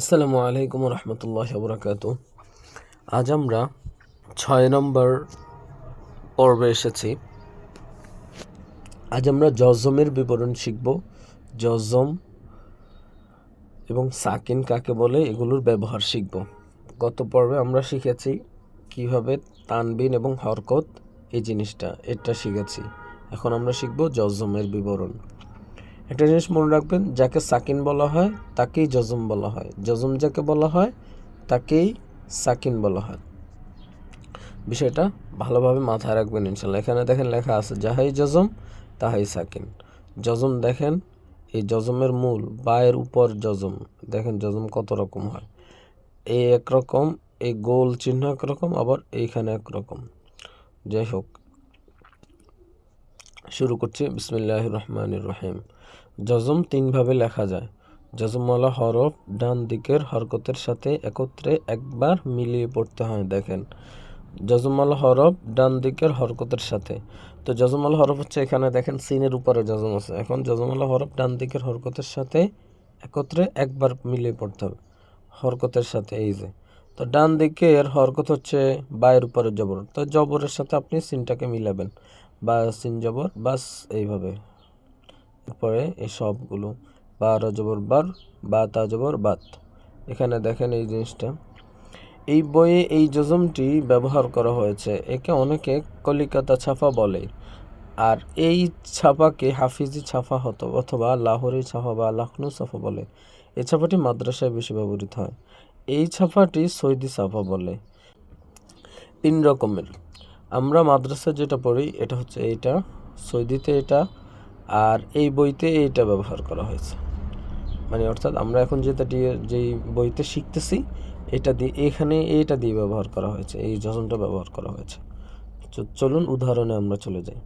আসসালামু আলাইকুম রহমতুল্লাহ বরাকাত আজ আমরা ছয় নম্বর পর্বে এসেছি। আজ আমরা জজমের বিবরণ শিখব। জজম এবং সাকিন কাকে বলে এগুলোর ব্যবহার শিখব। গত পর্বে আমরা শিখেছি কীভাবে তানবিন এবং হরকত এই জিনিসটা, এটা শিখেছি। এখন আমরা শিখব জজমের বিবরণ। একটা জিনিস মনে রাখবেন, যাকে সাকিন বলা হয়, তাকেই জজম বলা হয়। জজম যাকে বলা হয়, তাকেই সাকিন বলা হয়। বিষয়টা ভালোভাবে মাথায় রাখবেন ইনশাল্লাহ এখানে দেখেন লেখা আছে, যাহাই জজম, তাহাই সাকিন। জজম দেখেন, এই জজমের মূল, বায়ের উপর জজম। দেখেন জজম কত রকম হয়। এই একরকম এই গোল চিহ্ন একরকম আবার এইখানে একরকম যাই হোক, শুরু করছি। বিসমিল্লাহ রহমান রহিম। জজম তিনভাবে লেখা যায়। জজমওয়ালা হরফ ডান দিকের হরকতের সাথে একত্রে একবার মিলিয়ে পড়তে হয়, দেখেন। জজমওয়ালা হরফ ডান দিকের হরকতের সাথে। তো জজমওয়ালা হরফ হচ্ছে এখানে, দেখেন, সিনের উপরে জজম আছে। এখন জজমওয়ালা হরফ ডান দিকের হরকতের সাথে একত্রে একবার মিলিয়ে পড়তে হবে। হরকতের সাথে, এই যে। তো ডান দিকের হরকত হচ্ছে বায়ের উপরে জবর। তো জবরের সাথে আপনি সিনটাকে মিলাবেন। বা সিন জবর, বাস, এইভাবে। এরপরে এই সবগুলো। বা রজবর বার, বা তাজবর বাত। এখানে দেখেন এই জিনিসটা। এই বইয়ে এই জজমটি ব্যবহার করা হয়েছে। একে অনেকে কলিকাতা ছাপা বলে। আর এই ছাপাকে হাফিজি ছাপা হতো অথবা লাহোরি ছাপা বা লখনৌ ছাপা বলে। এই ছাপাটি মাদ্রাসায় বেশি ব্যবহৃত হয়। এই ছাপাটি সৈদি ছাপা বলে। তিন রকমের। আমরা মাদ্রাসায় যেটা পড়ি, এটা হচ্ছে এইটা, সৌদিতে এটা আর এই বইতে এইটা ব্যবহার করা হয়েছে। মানে অর্থাৎ আমরা এখন যেটা দিয়ে, যেই বইতে শিখতেছি, এটা দিয়ে, এখানে এইটা দিয়ে ব্যবহার করা হয়েছে, এই যজনটা ব্যবহার করা হয়েছে। চলুন উদাহরণে আমরা চলে যাই।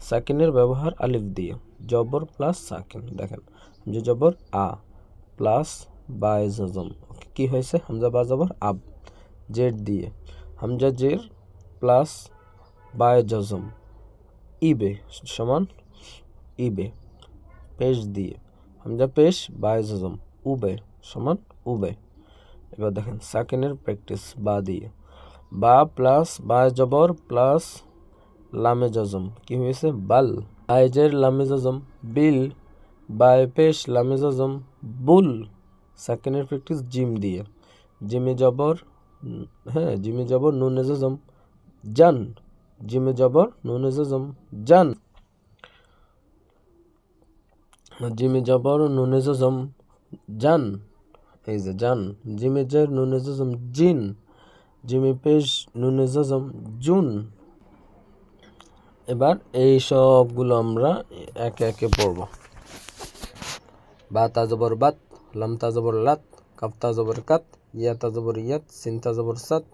সাকিনের ব্যবহার আলিফ দিয়ে, জবর প্লাস সাকিন, দেখেন। যে জবর আ, প্লাস বায় জজম কি হয়েছে? হামজা বা জবর, আব, জেড দিয়ে। হামজা জের প্লাস বায় জজম ইবে, সমান ইবে পেশ দিয়ে হামজা পেশ বায় জজম উবে সমান উবে এবার দেখেন সাকিনের প্র্যাকটিস বা দিয়ে বা প্লাস বায় জবর প্লাস লামে জজম কি হয়েছে বাল আইজের লামে জজম বিল বায় পেশ লামে জজম বুল সাকিনের প্র্যাকটিস জিম দিয়ে জিমে জবর হ্যাঁ জিমে জবর নুনে জজম জান জিমে জবর নুনে জজম জান জিমে জবর নুনে জজম জান এই যে জান জিমে জের নুনেজম জিন জিমে পেশ নুনে জজম জুন এবার এই সবগুলো আমরা একে একে পড়ব। বা তাজবর বাত, লাম তাজবর লাত, কাপ তাজবর কাত, ইয়া তাজবর ইয়াত, সিন তাজবর সাত,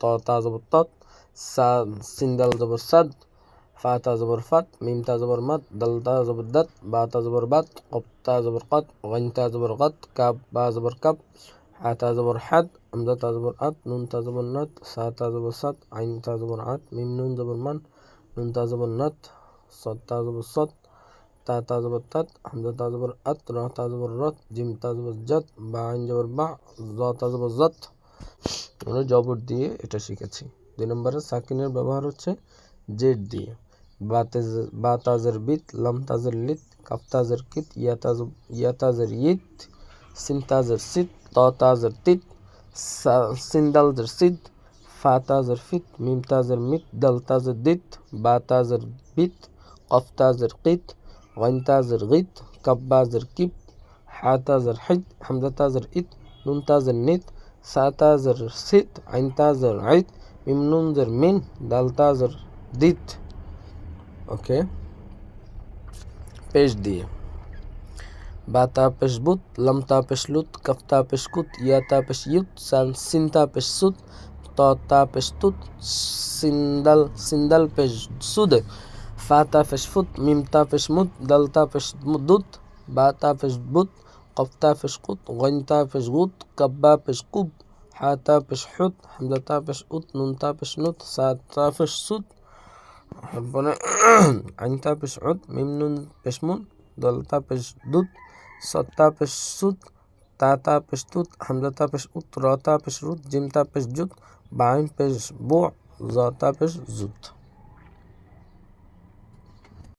ত তাজবর তত, সা সিন্দাল জবর সাদ ফা তাজবর ফাত মিম তাজবর মাত দাল তাজবর দাত বা তাজবর বাত কপ তাজবর কাত গাইন তাজবর গাত কাপ বা জবর কাপ হা তাজবর হাদ আমজা তাজবর আত নুন তাজবর নাত সা তাজবর সাত আইন তাজবর আত মিম নুন জবর মান নুন তাজবর নাত সদ তাজবর সদ তা তাজবর তাত হামজা তাজবর আত র তাজবর রত জিম তাজবর জাত বা আইন জবর বা জ তাজবর জাত আমরা জবর দিয়ে এটা শিখেছি দুই নম্বরে সাকিনের ব্যবহার হচ্ছে জেড দিয়ে বা তাজের বিত লাম তাজের লিত কাপ তাজের কিত ইয়া তাজ ইয়া তাজের ইত সিন তাজের সিত ত তাজের তিত সিন্দালজের সিদ ফা তাজের ফিত মিম তাজের মিত দাল তাজের দিত বা তাজের বিত কফ তাজের কিত غين تازر غيت كب بازر كيب حا تازر حد حمزة تازر إت نون تازر نت سا تازر ست عين تازر عيت ميم نون زر من دال تازر দিত পেশ দিয়ে বা তা পেশ বুত লাম তা পেশ লুত কফ তা পেশ কুত ইয়া তা পেশ ইউত সান সিন তা ত তা সিন্দাল সিন্দাল পেশ সুদ ফা তা পেশ ফুত মিম তা পেশ মুত দাল তা পেশ দুত বা তা পেশ বুত কফ তা পেশ কুত গইন তা কাব্বা পেশ কুব হা তা পেশ হুত হামজা তা নুন তা সা তা পেশ সুত ربنا عين تابس عود ميم نون بس مون دل تابس دود صد تابس سود تا تابس توت حمزة تابس اوت را تابس رود جيم تابس جود بعين بس بوع زا تابس زود